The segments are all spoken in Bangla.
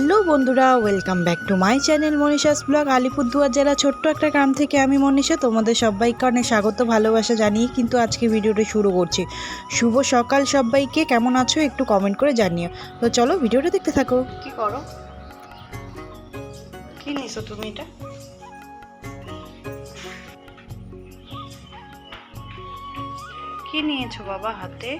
হ্যালো বন্ধুরা welcome back to my channel Manisha's vlog Alipurduar জেলা ছোট্ট একটা গ্রাম থেকে আমি মনীষা, তোমাদের সবাইকে অনেক স্বাগত, ভালোবাসা জানিয়ে কিন্তু আজকে ভিডিওটা শুরু করছি। শুভ সকাল সবাইকে, কেমন আছো একটু কমেন্ট করে জানিও। তো চলো ভিডিওটা দেখতে থাকো। কি করো? কি নিয়েছো তুমি এটা? কি নিয়েছো বাবা হাতে?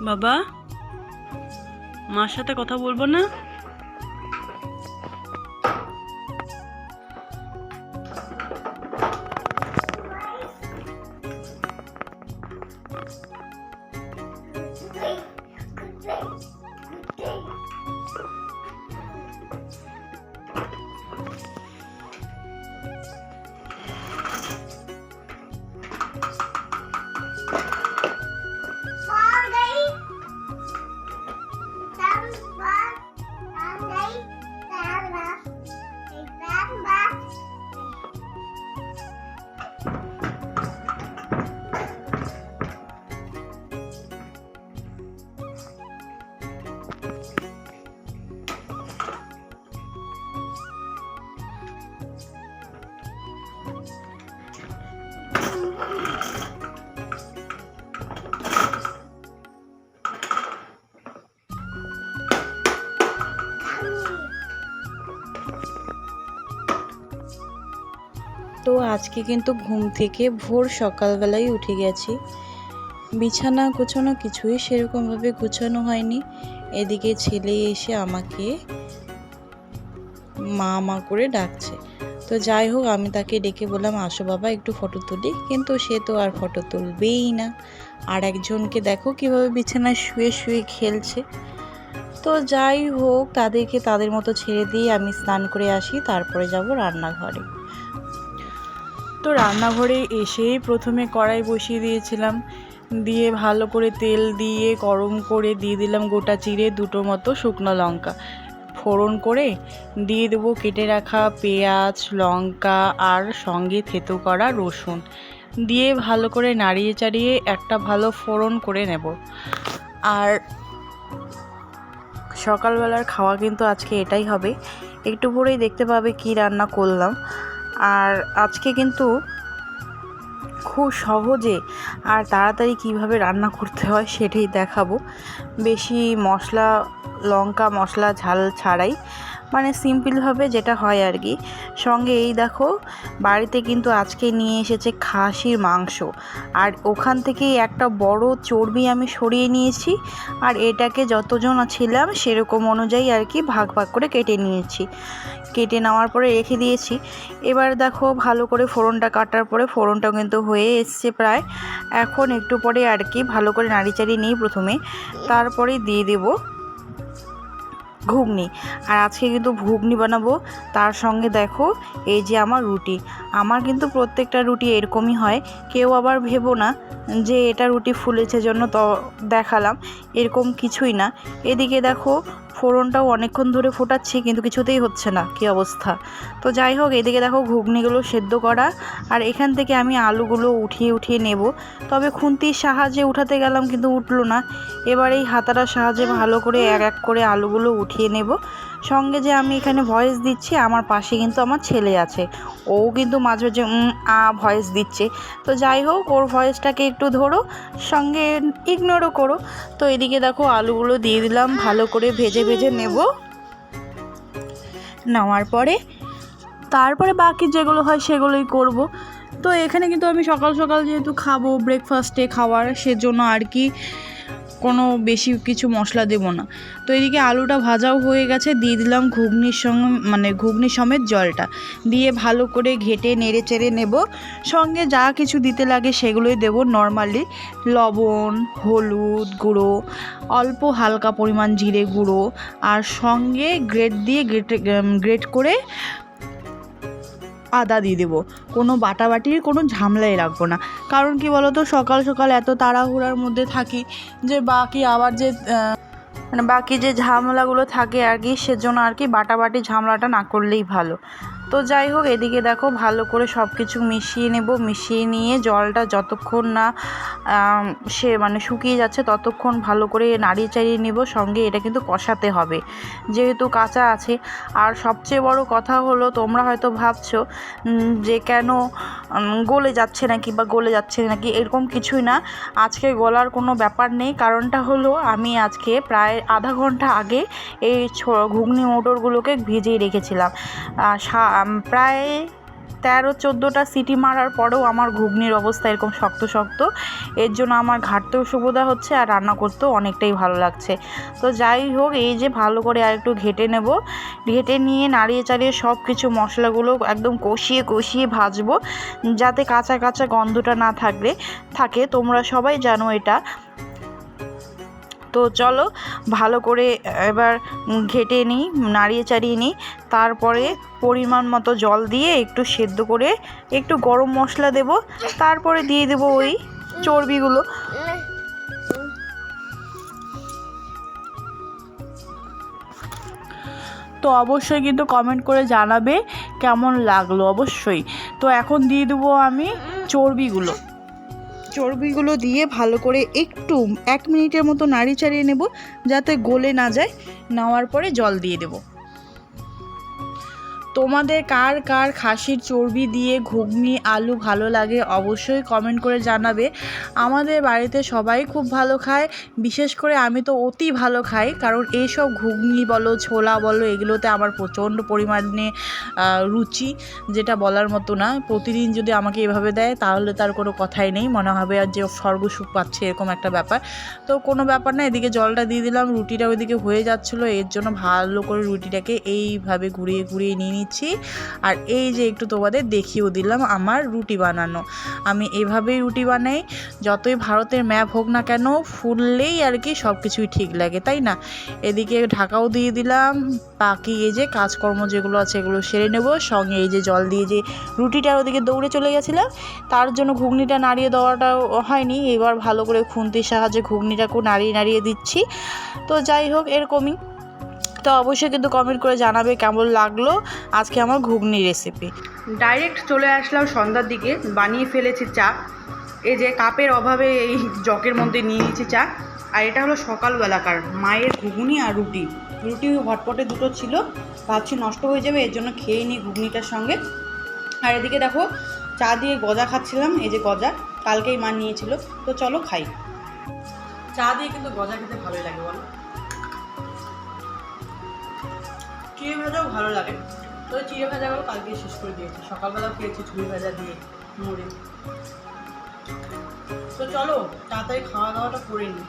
বাবা মার সাথে কথা বলব না? তো আজকে কিন্তু ঘুম থেকে ভোর সকালবেলায় উঠে গেছি। বিছানা গোছানো কিছুই সেরকমভাবে গোছানো হয়নি। এদিকে ছেলে এসে আমাকে মা মা করে ডাকছে। তো যাই হোক, আমি তাকে ডেকে বললাম, আসো বাবা, একটু ফটো তুলি। কিন্তু সে তো আর ফটো তুলবেই না। আর একজনকে দেখো কীভাবে বিছানায় শুয়ে শুয়ে খেলছে। তো যাই হোক, তাদেরকে তাদের মতো ছেড়ে দিয়ে আমি স্নান করে আসি, তারপরে যাব রান্নাঘরে। তো রান্নাঘরে এসেই প্রথমে কড়াই বসিয়ে দিয়েছিলাম। দিয়ে ভালো করে তেল দিয়ে গরম করে দিয়ে দিলাম গোটা চিড়ে দুটো মতো শুকনো লঙ্কা। ফোড়ন করে দিয়ে দেবো কেটে রাখা পেঁয়াজ, লঙ্কা আর সঙ্গে থেতো করা রসুন। দিয়ে ভালো করে নাড়িয়ে চাড়িয়ে একটা ভালো ফোড়ন করে নেব। আর সকালবেলার খাওয়া কিন্তু আজকে এটাই হবে। একটু পরেই দেখতে পাবে কি রান্না করলাম। আর আজকে কিন্তু খুব সহজে আর তাড়াতাড়ি কীভাবে রান্না করতে হয় সেটাই দেখাবো। বেশি মশলা, লঙ্কা মশলা ঝাল ছাড়াই মানে সিম্পলভাবে যেটা হয় আর কি। সঙ্গে এই দেখো, বাড়িতে কিন্তু আজকে নিয়ে এসেছে খাসির মাংস। আর ওখান থেকেই একটা বড় চর্বি আমি সরিয়ে নিয়েছি। আর এটাকে যতজন ছিলাম সেরকম অনুযায়ী আর কি ভাগ ভাগ করে কেটে নিয়েছি। কেটে নেওয়ার পরে রেখে দিয়েছি। এবার দেখো ভালো করে ফোড়নটা কাটার পরে ফোড়নটা কিন্তু হয়ে এসছে প্রায়। এখন একটু পরে আর কি ভালো করে নাড়ি চাড়িয়ে নিই প্রথমে। তারপরে দিয়ে দেবো। ঘুগনি। আর আজকে কিন্তু ঘুগনি বানাবো। তার সঙ্গে দেখো, এই যে আমার রুটি। আমার কিন্তু প্রত্যেকটা রুটি এরকমই হয়। কেউ আবার ভেবো না যে এটা রুটি ফুলেছে জন্য তো দেখালাম। এরকম কিছুই না। এদিকে দেখো ফোড়নটাও অনেকক্ষণ ধরে ফোটাচ্ছি, কিন্তু কিছুতেই হচ্ছে না। কি অবস্থা? তো যাই হোক, এদিকে দেখো ঘুগনিগুলো সেদ্ধ করা, আর এখান থেকে আমি আলুগুলো উঠিয়ে উঠিয়ে নেব। তবে খুন্তির সাহায্যে উঠাতে গেলাম, কিন্তু উঠল না। এবার এই হাতাটার সাহায্যে ভালো করে এক এক করে আলুগুলো উঠিয়ে নেব। সঙ্গে যে আমি এখানে ভয়েস দিচ্ছি, আমার পাশে কিন্তু আমার ছেলে আছে। ও কিন্তু মাঝে মাঝে আ ভয়েস দিচ্ছে। তো যাই হোক, ওর ভয়েসটাকে একটু ধরো, সঙ্গে ইগনোরও করো। তো এদিকে দেখো আলুগুলো দিয়ে দিলাম, ভালো করে ভেজে ভেজে নেব। নেওয়ার পরে, তারপরে বাকি যেগুলো হয় সেগুলোই করব। তো এখানে কিন্তু আমি সকাল সকাল যেহেতু খাব ব্রেকফাস্টে খাওয়ার, সেজন্য আর কি কোনো বেশি কিছু মশলা দেব না। তো এদিকে আলুটা ভাজাও হয়ে গেছে, দিয়ে দিলাম ঘুগনির সঙ্গে মানে ঘুগনি সমেত জলটা। দিয়ে ভালো করে ঘেটে নেড়ে চেড়ে নেব। সঙ্গে যা কিছু দিতে লাগে সেগুলোই দেব। নর্মালি লবণ, হলুদ গুঁড়ো, অল্প হালকা পরিমাণ জিরে গুঁড়ো। আর সঙ্গে গ্রেট দিয়ে গ্রেট গ্রেট করে আদা দিয়ে দেবো। কোনো বাটাবাটির কোনো ঝামেলাই রাখব না। কারণ কি বলতো, সকাল সকাল এত তাড়াহুড়ার মধ্যে থাকি যে বাকি আবার যে মানে বাকি যে ঝামেলাগুলো থাকে আর কি, সেজন্য আর কি বাটাবাটি ঝামেলাটা না করলেই ভালো। তো যাই হোক, এদিকে দেখো ভালো করে সব কিছু মিশিয়ে নেব। মিশিয়ে নিয়ে জলটা যতক্ষণ না সে মানে শুকিয়ে যাচ্ছে, ততক্ষণ ভালো করে নাড়িয়ে চাড়িয়ে নেব। সঙ্গে এটা কিন্তু কষাতে হবে, যেহেতু কাঁচা আছে। আর সবচেয়ে বড় কথা হলো, তোমরা হয়তো ভাবছ যে কেন গলে যাচ্ছে নাকি বা গলে যাচ্ছে নাকি, এরকম কিছুই না। আজকে গলার কোনো ব্যাপার নেই। কারণটা হলো, আমি আজকে প্রায় আধা ঘণ্টা আগে এই ঘুগনি মোটরগুলোকে ভিজিয়ে রেখেছিলাম। প্রায় তেরো, চোদ্দোটা সিটি মারার পরেও আমার ঘুগনির অবস্থা এরকম শক্ত শক্ত। এর জন্য আমার ঘাটতেও সুবিধা হচ্ছে আর রান্না করতেও অনেকটাই ভালো লাগছে। তো যাই হোক, এই যে ভালো করে আর একটু ঘেটে নেব। ঘেটে নিয়ে নাড়িয়ে চাড়িয়ে সব কিছু মশলাগুলো একদম কষিয়ে কষিয়ে ভাজবো। যাতে কাঁচা কাঁচা গন্ধটা না থাকলে, থাকে। তোমরা সবাই জানো এটা। তো চলো ভালো করে এবার ঘেটে নিই, নাড়িয়ে চাড়িয়ে নিই। তারপরে পরিমাণ মতো জল দিয়ে একটু সেদ্ধ করে একটু গরম মশলা দেব। তারপরে দিয়ে দেবো ওই চর্বিগুলো। তো অবশ্যই কিন্তু কমেন্ট করে জানাবে কেমন লাগল অবশ্যই। তো এখন দিয়ে দেবো আমি চর্বিগুলো। চর্বিগুলো দিয়ে ভালো করে একটু, এক মিনিটের মতো নাড়ি চাড়িয়ে নেব, যাতে গলে না যায়। নেওয়ার পরে জল দিয়ে দেব। তোমাদের কার কার খাসির চর্বি দিয়ে ঘুগনি, আলু ভালো লাগে অবশ্যই কমেন্ট করে জানাবে। আমাদের বাড়িতে সবাই খুব ভালো খায়, বিশেষ করে আমি তো অতি ভালো খাই, কারণ এইসব ঘুগনি বলো, ছোলা বলো, এগুলোতে আমার প্রচণ্ড পরিমাণে রুচি, যেটা বলার মতো না। প্রতিদিন যদি আমাকে এভাবে দেয়, তাহলে তার কোনো কথাই নেই। মনে হবে আর যে স্বর্গ সুখ পাচ্ছে, এরকম একটা ব্যাপার। তো কোনো ব্যাপার না, এদিকে জলটা দিয়ে দিলাম, রুটিটা ওইদিকে হয়ে যাচ্ছিল। এর জন্য ভালো করে রুটিটাকে এইভাবে ঘুরিয়ে ঘুরিয়ে নিয়ে আর এই যে একটু তোমাদের দেখিয়েও দিলাম আমার রুটি বানানো। আমি এভাবেই রুটি বানাই, যতই ভারতের ম্যাপ হোক না কেন, ফুললেই আর কি সব কিছুই ঠিক লাগে, তাই না? এদিকে ঢাকাও দিয়ে দিলাম, বাকি এই যে কাজকর্ম যেগুলো আছে এগুলো সেরে নেব, সঙ্গে এই যে জল দিয়ে যে রুটিটার ওদিকে দৌড়ে চলে গেছিলাম, তার জন্য ঘুগনিটা নাড়িয়ে দেওয়াটাও হয়নি, এবার ভালো করে খুন্তির সাহায্যে ঘুগনিটাকেও নাড়িয়ে নাড়িয়ে দিচ্ছি। তো যাই হোক, এরকমই। তো অবশ্যই কিন্তু কমেন্ট করে জানাবে কেমন লাগল আজকে আমার ঘুগনি রেসিপি ডাইরেক্ট চলে আসলাম সন্ধ্যার দিকে বানিয়ে ফেলেছি চা। এই যে কাপের অভাবে এই জকের মধ্যে নিয়ে নিয়েছি চা। আর এটা হলো সকালবেলাকার মায়ের ঘুগনি আর রুটি। রুটি হটপটে দুটো ছিল ভাবছি নষ্ট হয়ে যাবে এর জন্য খেয়ে নিই ঘুগনিটার সঙ্গে। আর এদিকে দেখো চা দিয়ে গজা খাচ্ছিলাম এই যে গজা কালকেই মা নিয়েছিল। তো চলো খাই। চা দিয়ে কিন্তু গজা খেতে ভালোই লাগে বলো। ভাজাও ভালো লাগে তো চিড়ে ভাজাগুলো কালকে শেষ করে দিয়েছি। সকালবেলাও খেয়েছি চুড়ি ভাজা দিয়ে মুড়ি। তো চলো, তাড়াতাড়ি খাওয়া দাওয়াটা করে নিই।